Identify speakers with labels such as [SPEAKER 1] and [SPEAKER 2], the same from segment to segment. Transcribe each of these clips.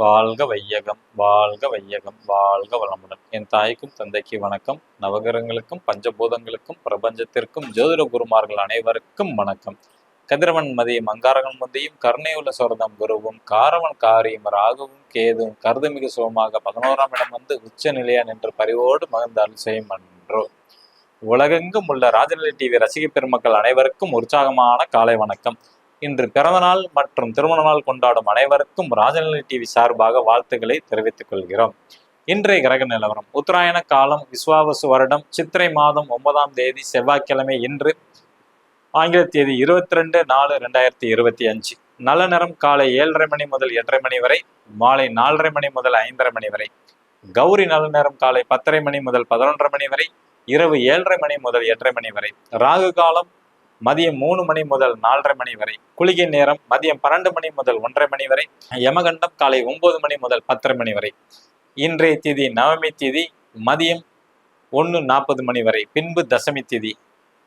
[SPEAKER 1] வாழ்க வையகம் வாழ்க வையகம் வாழ்க வளமுடன். என் தாய்க்கும் தந்தைக்கு வணக்கம். நவகிரகங்களுக்கும் பஞ்சபூதங்களுக்கும் பிரபஞ்சத்திற்கும் ஜோதிட குருமார்கள் அனைவருக்கும் வணக்கம். கதிரவன் மதியம் அங்காரகன் மதியும் கருணையுள்ள சொரதம் குருவும் காரவன் காரியம் ராகுவும் கேதுவும் கருதுமிகு சுகமாக பதினோராம் இடம் வந்து உச்ச நிலையா நின்று பரிவோடு மகிழ்ந்தால் செய்யும் அன்றோ. உலகெங்கும் உள்ள ராஜநிலை டிவி ரசிக பெருமக்கள் அனைவருக்கும் உற்சாகமான காலை வணக்கம். இன்று பிறந்தநாள் மற்றும் திருமண நாள் கொண்டாடும் அனைவருக்கும் ராஜநிலை டிவி சார்பாக வாழ்த்துக்களை தெரிவித்துக் கொள்கிறோம். இன்றைய கிரக நிலவரம். உத்தராயண காலம் விஸ்வாவசு வருடம். சித்திரை மாதம் ஒன்பதாம் தேதி செவ்வாய்க்கிழமை இன்று ஆங்கில தேதி இருபத்தி ரெண்டு நாலு ரெண்டாயிரத்தி இருபத்தி அஞ்சு. நல்ல நேரம் காலை ஏழரை மணி முதல் எட்டரை மணி வரை மாலை நாலரை மணி முதல் ஐந்தரை மணி வரை. கௌரி நல்ல நேரம் காலை பத்தரை மணி முதல் பதினொன்றரை மணி வரை இரவு ஏழரை மணி முதல் எட்டரை மணி வரை. ராகு காலம் மதியம் மூணு மணி முதல் நாலரை மணி வரை. குளிகை நேரம் மதியம் பன்னெண்டு மணி முதல் ஒன்றரை மணி வரை. யமகண்டம் காலை ஒன்பது மணி முதல் பத்தரை மணி வரை. இன்றைய தேதி நவமி தேதி மதியம் ஒன்று நாற்பது மணி வரை. பின்பு தசமி தேதி.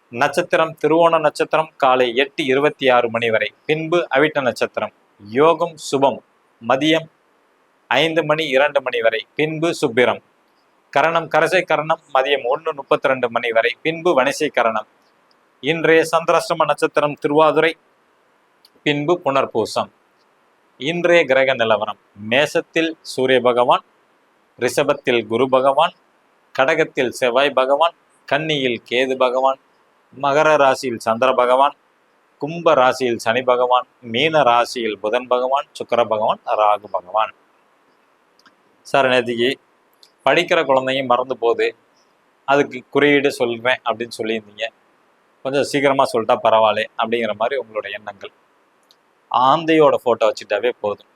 [SPEAKER 1] நட்சத்திரம் திருவோண நட்சத்திரம் காலை எட்டு இருபத்தி ஆறு மணி வரை. பின்பு அவிட்ட நட்சத்திரம். யோகம் சுபம் மதியம் ஐந்து மணி இரண்டு மணி வரை. பின்பு சுப்பிரம் கரணம் கரசை கரணம் மதியம் ஒன்று முப்பத்தி ரெண்டு மணி வரை. பின்பு வணிசை கரணம் இன்றைய சந்திராஷ்டம நட்சத்திரம் திருவாதுரை பின்பு புனர்பூசம். இன்றைய கிரக நிலவரம் மேசத்தில் சூரிய பகவான் ரிஷபத்தில் குரு பகவான் கடகத்தில் செவ்வாய் பகவான் கன்னியில் கேது பகவான் மகர ராசியில் சந்திர பகவான் கும்ப ராசியில் சனி பகவான் மீன ராசியில் புதன் பகவான் சுக்கர பகவான் ராகு பகவான். சார் நேத்திக்கு படிக்கிற குழந்தையும் மறந்து போகுது. அதுக்கு குறியீடு சொல்கிறேன் அப்படின்னு சொல்லியிருந்தீங்க. கொஞ்சம் சீக்கிரமாக சொல்லிட்டா பரவாயில்ல அப்படிங்கிற மாதிரி உங்களோட எண்ணங்கள். ஆந்தையோட ஃபோட்டோ வச்சுட்டாவே போதும்.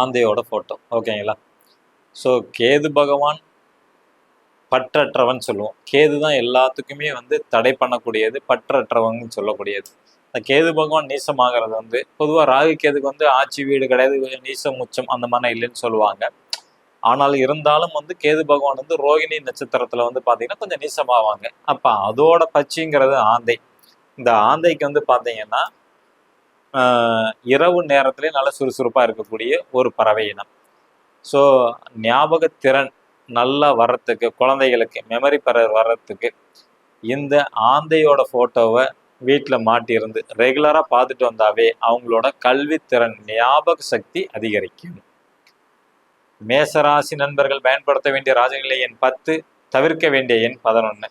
[SPEAKER 1] ஆந்தையோட ஃபோட்டோ ஓகேங்களா? ஸோ கேது பகவான் பற்றற்றவன் சொல்லுவோம். கேது தான் எல்லாத்துக்குமே வந்து தடை பண்ணக்கூடியது பற்றற்றவன் சொல்லக்கூடியது. இந்த கேது பகவான் நீசமாகிறது வந்து பொதுவாக ராகு கேதுக்கு வந்து ஆட்சி வீடு கிடையாது நீசம் உச்சம் அந்த மாதிரி இல்லைன்னு சொல்லுவாங்க. ஆனால் இருந்தாலும் வந்து கேது பகவான் வந்து ரோகிணி நட்சத்திரத்துல வந்து பாத்தீங்கன்னா கொஞ்சம் நீசமாவாங்க. அப்ப அதோட பச்சைங்கிறது ஆந்தை. இந்த ஆந்தைக்கு வந்து பாத்தீங்கன்னா இரவு நேரத்திலே நல்ல சுறுசுறுப்பா இருக்கக்கூடிய ஒரு பறவை இனம். ஸோ ஞாபகத்திறன் நல்லா வர்றதுக்கு குழந்தைகளுக்கு மெமரி பவர் வர்றதுக்கு இந்த ஆந்தையோட ஃபோட்டோவை வீட்டில் மாட்டியிருந்து ரெகுலராக பார்த்துட்டு வந்தாவே அவங்களோட கல்வித்திறன் ஞாபக சக்தி அதிகரிக்கும். மேசராசி நண்பர்கள் பயன்படுத்த வேண்டிய ராஜநிலை எண் பத்து தவிர்க்க வேண்டிய எண் பதினொன்று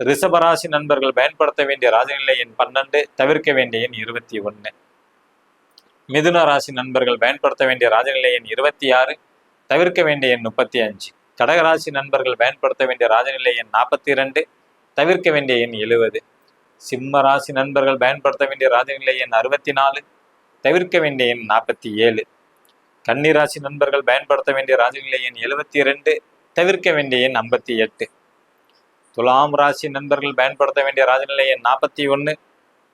[SPEAKER 1] ரிஷபராசி நண்பர்கள் பயன்படுத்த வேண்டிய ராஜநிலை எண் பன்னெண்டு தவிர்க்க வேண்டிய எண் இருபத்தி ஒன்று மிதுன ராசி நண்பர்கள் பயன்படுத்த வேண்டிய ராஜநிலை எண் இருபத்தி ஆறு தவிர்க்க வேண்டிய எண் முப்பத்தி அஞ்சு. கடகராசி நண்பர்கள் பயன்படுத்த வேண்டிய ராஜநிலை எண் நாற்பத்தி இரண்டு தவிர்க்க வேண்டிய எண் எழுவது சிம்ம ராசி நண்பர்கள் பயன்படுத்த வேண்டிய ராஜநிலை எண் அறுபத்தி நாலு தவிர்க்க வேண்டிய எண் நாற்பத்தி ஏழு. கன்னிராசி நண்பர்கள் பயன்படுத்த வேண்டிய ராஜநிலை எண் எழுபத்தி இரண்டு தவிர்க்க வேண்டிய எண் ஐம்பத்தி எட்டு. துலாம் ராசி நண்பர்கள் பயன்படுத்த வேண்டிய ராஜநிலை எண் நாற்பத்தி ஒன்று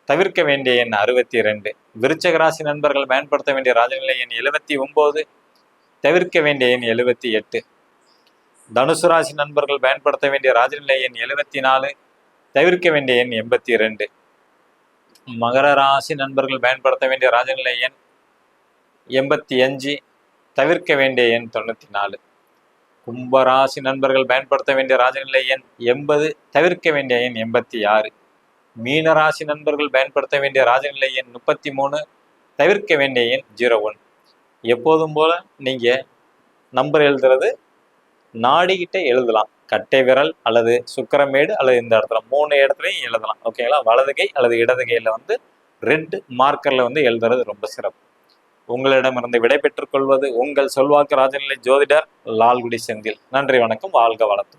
[SPEAKER 1] தவிர்க்க வேண்டிய எண் அறுபத்தி இரண்டு விருச்சக ராசி நண்பர்கள் பயன்படுத்த வேண்டிய ராஜநிலை எண் எழுபத்தி ஒம்பது தவிர்க்க வேண்டிய எண் எழுபத்தி எட்டு. தனுசு ராசி நண்பர்கள் பயன்படுத்த வேண்டிய ராஜநிலை எண் எழுபத்தி நாலு தவிர்க்க வேண்டிய எண் எண்பத்தி இரண்டு மகர ராசி நண்பர்கள் பயன்படுத்த வேண்டிய ராஜநிலை எண் எண்பத்தி அஞ்சு தவிர்க்க வேண்டிய எண் தொண்ணூற்றி நாலு. கும்பராசி நண்பர்கள் பயன்படுத்த வேண்டிய ராஜநிலை எண் எண்பது தவிர்க்க வேண்டிய எண் எண்பத்தி ஆறு. மீனராசி நண்பர்கள் பயன்படுத்த வேண்டிய ராஜநிலை எண் முப்பத்தி மூணு தவிர்க்க வேண்டிய எண் ஜீரோ ஒன். எப்போதும் போல நீங்கள் நம்பர் எழுதுறது நாடிக்கிட்டே எழுதலாம். கட்டை விரல் அல்லது சுக்கரமேடு அல்லது இந்த இடத்துல மூணு இடத்துலையும் எழுதலாம். ஓகேங்களா? வலதுகை அல்லது இடதுகையில் வந்து ரெட் மார்க்கரில் வந்து எழுதுறது ரொம்ப சிறப்பு. உங்களிடமிருந்து விடைபெற்றுக் கொள்வது உங்கள் சொல்வாக்கு ராஜநிலை ஜோதிடர் லால்குடி செந்தில். நன்றி வணக்கம் வாழ்க வளர்த்து